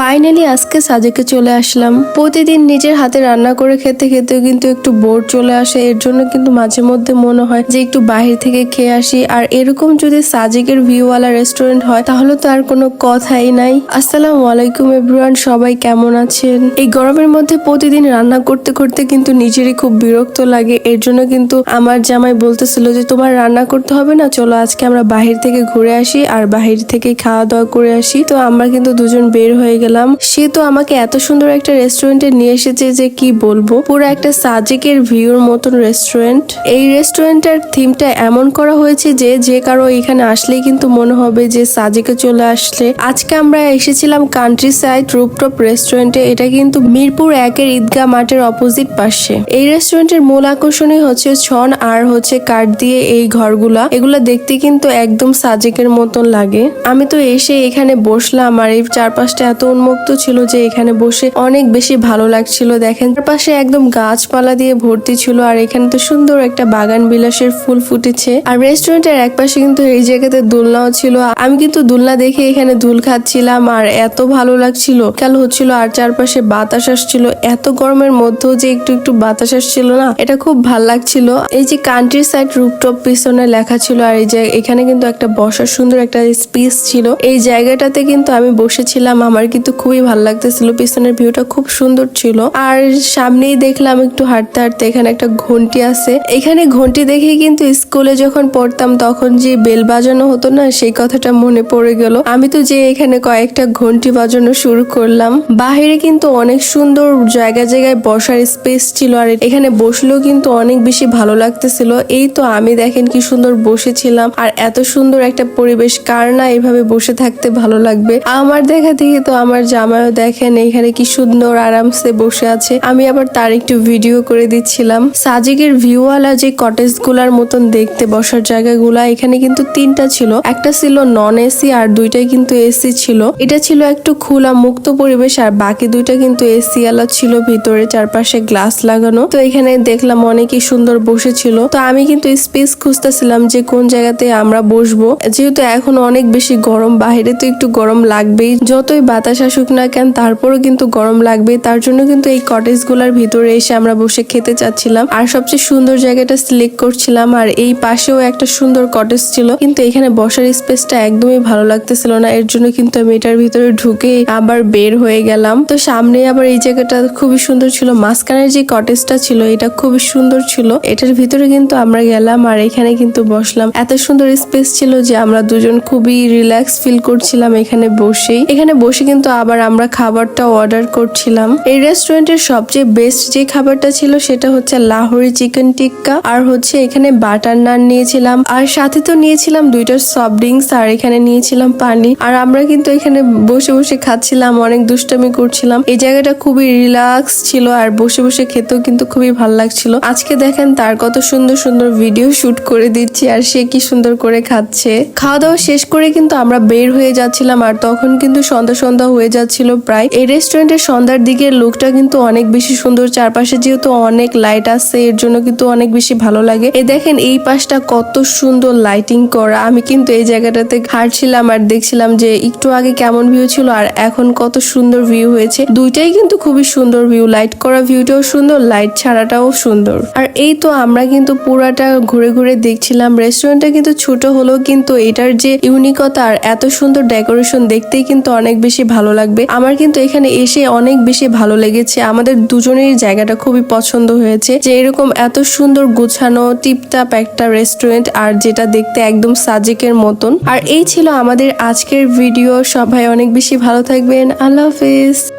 Finally আজকে সাজেকে চলে আসলাম। প্রতিদিন নিজের হাতে রান্না করে খেতে খেতে কিন্তু একটু বোর চলে আসে। এর জন্য কিন্তু মাঝে মধ্যে মনে হয় যে একটু বাহির থেকে খেয়ে আসি। আর এরকম যদি সাজেকের ভিউওয়ালা রেস্টুরেন্ট হয়, তাহলে তো আর কোনো কথাই নাই। আসসালামু আলাইকুম এভরিওয়ান সবাই কেমন আছেন? এই গরমের মধ্যে প্রতিদিন রান্না করতে করতে কিন্তু নিজেরই খুব বিরক্ত লাগে। এর জন্য কিন্তু আমার জামাই বলতেছিল যে, তোমার রান্না করতে হবে না, চলো আজকে আমরা বাহির থেকে ঘুরে আসি, আর বাহির থেকে খাওয়া দাওয়া করে আসি। তো আমরা কিন্তু দুজন বের হয়ে গেলাম। সে তো আমাকে এত সুন্দর একটা রেস্টুরেন্টে নিয়ে এসেছে যে কি বলব? পুরো একটা সাজেকের ভিউর মতন রেস্টুরেন্ট এই রেস্টুরেন্টের থিমটা এমন করা হয়েছে যে যে কারও এখানে আসলেই কিন্তু মনে হবে যে সাজেকে চলে আসলে। আজকে আমরা এসেছিলাম কান্ট্রি সাইড রুপটপ রেস্টুরেন্টে এটা কিন্তু মিরপুর একের ঈদগাহ মাঠের অপোজিট পাশে। এই রেস্টুরেন্টের মূল আকর্ষণই হচ্ছে ছন আর হচ্ছে কাঠ দিয়ে এই ঘরগুলা। এগুলা দেখতে কিন্তু একদম সাজেকের মতন লাগে। আমি তো এসে এখানে বসলাম আর এই চারপাশটা এত উন্মুক্ত ছিল যে এখানে বসে অনেক বেশি ভালো লাগছিল, দেখেন। তার পাশে একদম গাছপালা দিয়ে ভর্তি ছিল আর এখানে তো সুন্দর একটা বাগান বিলাসের ফুল ফুটেছে। আর রেস্টুরেন্টের এক পাশে কিন্তু এই জায়গাতে দোলনাও ছিল। আমি কিন্তু দোলনা দেখে এখানে ধুল খাচ্ছিলাম আর এত ভালো লাগছিল। খেয়াল হচ্ছিল আর চারপাশে বাতাস আসছিল। এত গরমের মধ্যেও যে একটু একটু বাতাস আসছিল না, এটা খুব ভালো লাগছিল। এই যে কান্ট্রি সাইড রুপটপ পিছনে লেখা ছিল আর এই এখানে কিন্তু একটা বসার সুন্দর একটা স্পেস ছিল। এই জায়গাটাতে কিন্তু আমি বসেছিলাম। আমার কিন্তু খুবই ভালো লাগতেছিল। পিছনের ভিউটা খুব সুন্দর ছিল। আর সামনেই দেখলাম একটু হাঁটতে হাঁটতে এখানে একটা ঘন্টি আছে। এখানে ঘন্টি দেখে কিন্তু স্কুলে যখন পড়তাম তখন যে বেল বাজানো হতো না, সেই কথাটা মনে পড়ে গেল। আমি তো যে এখানে কয়েকটা ঘন্টি বাজানো শুরু করলাম। বাহিরে কিন্তু অনেক সুন্দর জায়গা জায়গায় বসার স্পেস ছিল আর এখানে বসলেও কিন্তু অনেক বেশি ভালো লাগতেছিল। এই তো আমি দেখেন কি সুন্দর বসেছিলাম। আর এত সুন্দর একটা পরিবেশ, কার না এভাবে বসে থাকতে ভালো লাগবে? আমার দেখা দেখি তো আমার জামাইও দেখেন, এখানে কি সুন্দর আরামসে বসে আছে। আমি আবার তার একটু ভিডিও করে দিচ্ছিলাম। সাজিকের ভিউওয়ালা যে কটেজগুলার মতন দেখতে বসার জায়গাগুলা, এখানে কিন্তু তিনটা ছিল। একটা ছিল নন এসি আর দুইটাই কিন্তু এসি ছিল। এটা ছিল একটু খোলা, মুক্ত পরিবেশ আর বাকি দুইটা কিন্তু এসি আলা ছিল ভিতরে, চারপাশে গ্লাস লাগানো। তো এখানে দেখলাম অনেকই সুন্দর বসেছিল। তো আমি কিন্তু স্পেস খুঁজতেছিলাম যে কোন জায়গাতে আমরা বসবো। যেহেতু এখন অনেক বেশি গরম, বাহিরে তো একটু গরম লাগবেই। যতই বাতাস আসুক না কেন, তারপরও কিন্তু গরম লাগবে। তার জন্য কিন্তু এই কটেজগুলার ভিতরে এসে আমরা বসে খেতে চাচ্ছিলাম। আর সবচেয়ে সুন্দর জায়গাটা সিলেক্ট করছিলাম, আর এই পাশেও একটা সুন্দর কটেজ ছিল। কিন্তু এখানে বসার স্পেসটা একদমই ভালো লাগতেছিল না। এর জন্য কিন্তু আমি এটার ভিতরে ঢুকে আবার বের হয়ে গেলাম। তো সামনে আবার এই জায়গাটা খুবই সুন্দর ছিল। মাঝখানের যে কটেজটা ছিল, এটা খুবই সুন্দর ছিল। এটার ভিতরে কিন্তু আমরা গেলাম, আর এখানে কিন্তু বসলাম। এত সুন্দর স্পেস ছিল যে আমরা দুজন খুবই রিল্যাক্স ফিল করছিলাম এখানে বসেই। এখানে বসে কিন্তু আবার আমরা খাবারটা অর্ডার করছিলাম। এই রেস্টুরেন্টের সবচেয়ে বেস্ট যে খাবারটা ছিল সেটা হচ্ছে লাহোরি চিকেন টিক্কা আর হচ্ছে এখানে বাটার নান নিয়েছিলাম। আর সাথে তো নিয়েছিলাম দুইটা সফট ড্রিঙ্কস আর এখানে নিয়েছিলাম পানি আর আমরা কিন্তু এখানে বসে বসে খাচ্ছিলাম, অনেক দুষ্টামি করছিলাম। এই জায়গাটা খুবই রিল্যাক্স ছিল আর বসে বসে খেতেও কিন্তু খুবই ভালো লাগছিল। আজকে দেখেন তার কত সুন্দর সুন্দর ভিডিও শুট করে দিচ্ছি আর সে কি সুন্দর করে খাচ্ছে। খাওয়া দাওয়া শেষ করে কিন্তু আমরা বের হয়ে যাচ্ছিলাম আর তখন কিন্তু সন্ধ্যা সন্ধ্যা হয়ে যাচ্ছিল প্রায়। এই রেস্টুরেন্টের সন্ধ্যার দিকের লুকটা কিন্তু অনেক বেশি সুন্দর। চারপাশে যেহেতু অনেক লাইট আছে, এর জন্য কিন্তু অনেক বেশি ভালো লাগে। এ দেখেন, এই পাশটা কত সুন্দর লাইটিং করা। আমি কিন্তু এই জায়গাটাতে হাঁটছিলাম আর দেখছিলাম যে একটু আগে কেমন ভিউ ছিল আর এখন কত সুন্দর ভিউ হয়েছে। দুইটাই কিন্তু খুবই সুন্দর ভিউ লাইট করা ভিউটাও সুন্দর লাইট ছাড়াটাও সুন্দর। আর এই তো আমরা কিন্তু পুরাটা ঘুরে ঘুরে দেখছিলাম। রেস্টুরেন্টটা কিন্তু ছোট হলেও কিন্তু এটার যে ইউনিকতা আর এত সুন্দর ডেকোরেশন দেখতেই কিন্তু অনেক বেশি ভালো লাগবে। আমার কিন্তু এখানে এসে অনেক বেশি ভালো লেগেছে। আমাদের দুজনের জায়গাটা খুবই পছন্দ হয়েছে। যে এরকম এত সুন্দর গোছানো, টিপটাপ একটা রেস্টুরেন্ট আর যেটা দেখতে একদম সাজেকের মতন। আর এই ছিল আমাদের আজকের ভিডিও সবাই অনেক বেশি ভালো থাকবেন। আল্লাহ হাফিজ।